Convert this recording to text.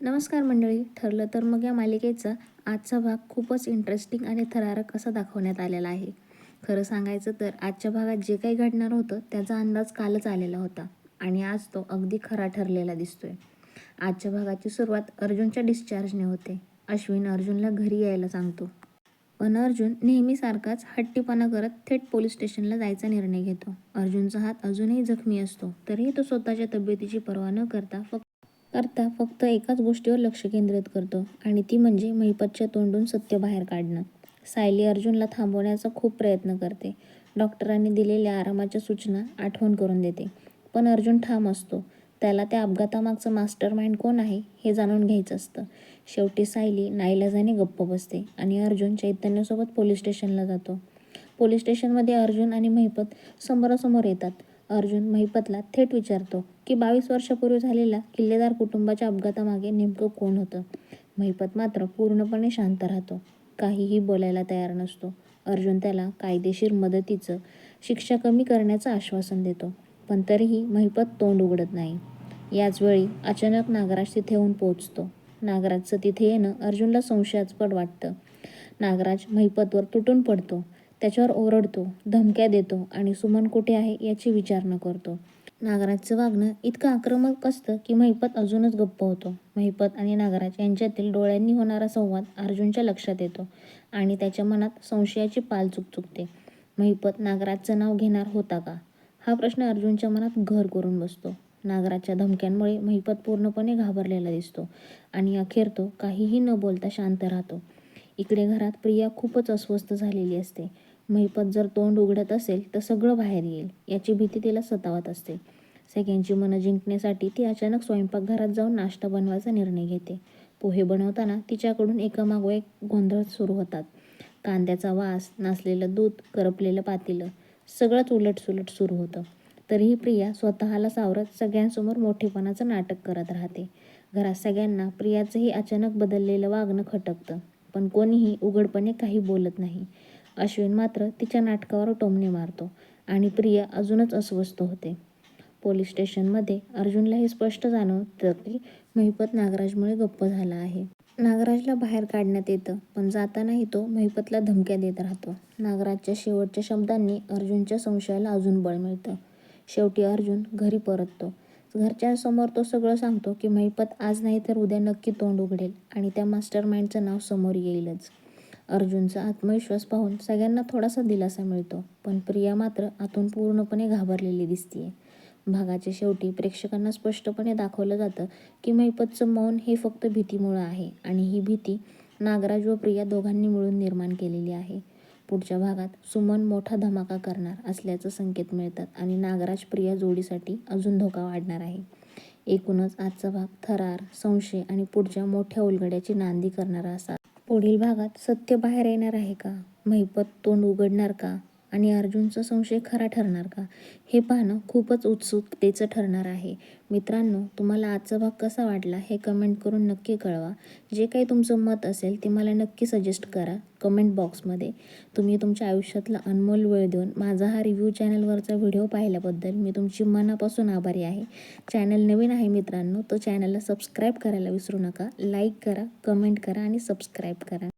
नमस्कार मंडळी ठरलं तर मग या मालिकेचा आजचा भाग खूपच इंटरेस्टिंग आणि थरारक असा दाखवण्यात आलेला आहे. खरं सांगायचं तर आजच्या भागात जे काही घडणार होतं त्याचा अंदाज कालच आलेला होता आणि आज तो अगदी खरा ठरलेला दिसतोय. आजच्या भागाची सुरुवात अर्जुनच्या डिस्चार्जने होते. अश्विन अर्जुनला घरी यायला सांगतो. पण अर्जुन नेहमीसारखाच हट्टीपणा करत थेट पोलीस स्टेशनला जायचा निर्णय घेतो. अर्जुनचा हात अजूनही जखमी असतो तरीही तो स्वतःच्या तब्येतीची पर्वा न करता फक्त करता फक्त एकाच गोष्टीवर लक्ष केंद्रित करतो आणि ती म्हणजे महिपतच्या तोंडून सत्य बाहेर काढणं. सायली अर्जुनला थांबवण्याचा खूप प्रयत्न करते. डॉक्टरांनी दिलेल्या आरामाच्या सूचना आठवण करून देते. पण अर्जुन ठाम असतो. त्याला त्या अपघातामागचं मास्टर माइंड कोण आहे हे जाणून घ्यायचं असतं. शेवटी सायली नाईलाजाने गप्प बसते आणि अर्जुन चैतन्यासोबत पोलीस स्टेशनला जातो. पोलीस स्टेशनमध्ये अर्जुन आणि महिपत समोरासमोर येतात. अर्जुन महिपतला थेट विचारतो की बावीस वर्षापूर्वी झालेल्या किल्लेदार कुटुंबाच्या अपघातामागे नेमकं कोण होतं? महिपत मात्र पूर्णपणे शांत राहतो. काहीही बोलायला तयार नसतो. अर्जुन त्याला कायदेशीर मदतीचं शिक्षा कमी करण्याचं आश्वासन देतो. पण तरीही महिपत तोंड उघडत नाही. याचवेळी अचानक नागराज तिथे येऊन पोहोचतो. नागराजचं तिथे येणं अर्जुनला संशयास्पद वाटतं. नागराज महिपतवर तुटून पडतो. त्याच्यावर ओरडतो धमक्या देतो आणि सुमन कुठे आहे याची विचारणा करतो. नागराजचं वागणं इतकं आक्रमक असतं की महिपत अजूनच गप्प होतो. महिपत आणि नागराज यांच्यातील डोळ्यांनी होणारा संवाद अर्जुनच्या लक्षात येतो आणि त्याच्या मनात संशयाची पाल चुकचुकते महिपत नागराजचं नाव घेणार होता का? हा प्रश्न अर्जुनच्या मनात घर करून बसतो. नागराजच्या धमक्यांमुळे महिपत पूर्णपणे घाबरलेला दिसतो आणि अखेर तो काहीही न बोलता शांत राहतो. इकडे घरात प्रिया खूपच अस्वस्थ झालेली असते. महिपत जर तोंड उघडत असेल तर सगळं बाहेर येईल. याची भीती तिला सतावत असते. सगळ्यांची मनं जिंकण्यासाठी ती अचानक स्वयंपाकघरात जाऊन नाश्ता बनवायचा निर्णय घेते. पोहे बनवताना तिच्याकडून एकामागो एक गोंधळ सुरू होतात. कांद्याचा वास नासलेलं दूध करपलेलं पातेलं सगळंच उलटसुलट सुरू होतं. तरीही प्रिया स्वतःला सावरत सगळ्यांसमोर मोठेपणाचं नाटक करत राहते. घरात सगळ्यांना प्रियाचंही अचानक बदललेलं वागणं खटकतं. पण कोणीही उघडपणे काही बोलत नाही. अश्विन मात्र तिच्या नाटकावर टोमणे मारतो आणि प्रिया अजूनच अस्वस्थ होते. पोलीस स्टेशनमध्ये अर्जुनला हे स्पष्ट जाणवतं की महिपत नागराजमुळे गप्प झाला आहे. नागराजला बाहेर काढण्यात येतं पण जातानाही तो महिपतला धमक्या देत राहतो. नागराजच्या शेवटच्या शब्दांनी अर्जुनच्या संशयाला अजून बळ मिळतं. शेवटी अर्जुन घरी परततो. घरच्यांसमोर तो सगळं सांगतो की महिपत आज नाही तर उद्या नक्की तोंड उघडेल आणि त्या मास्टर माइंडचं नाव समोर येईलच. अर्जुनचा आत्मविश्वास पाहून सगळ्यांना थोडासा दिलासा मिळतो. पण प्रिया मात्र आतून पूर्णपणे घाबरलेली दिसतीये. भागाच्या शेवटी प्रेक्षकांना स्पष्टपणे दाखवलं जातं की मैपतचं मौन हे फक्त भीतीमुळं आहे आणि ही भीती नागराज व प्रिया दोघांनी मिळून निर्माण केलेली आहे. पुढच्या भागात सुमन मोठा धमाका करणार असल्याचं संकेत मिळतात आणि नागराज प्रिया जोडीसाठी अजून धोका वाढणार आहे. एकूणच आजचा भाग थरार संशय आणि पुढच्या मोठ्या उलगड्याची नांदी करणारा असा पुढील भागात सत्य बाहेर येणार आहे का? महिपत तोंड उघडणार का? आणि अर्जुनचा संशय खरा ठरणार का? हे पाहणं खूपच उत्सुकतेचं ठरणार आहे. मित्रांनो तुम्हाला आजचा भाग कसा वाटला हे कमेंट करून नक्की कळवा. जे काही तुमचं मत असेल ते मला नक्की सजेस्ट करा कमेंट बॉक्समध्ये तुम्ही तुमच्या आयुष्यातला अनमोल वेळ देऊन माझा हा रिव्ह्यू चॅनलवरचा व्हिडिओ पाहिल्याबद्दल मी तुमची मनापासून आभारी आहे. चॅनल नवीन आहे मित्रांनो तो चॅनलला सबस्क्राईब करायला विसरू नका. लाईक करा कमेंट करा आणि सबस्क्राईब करा.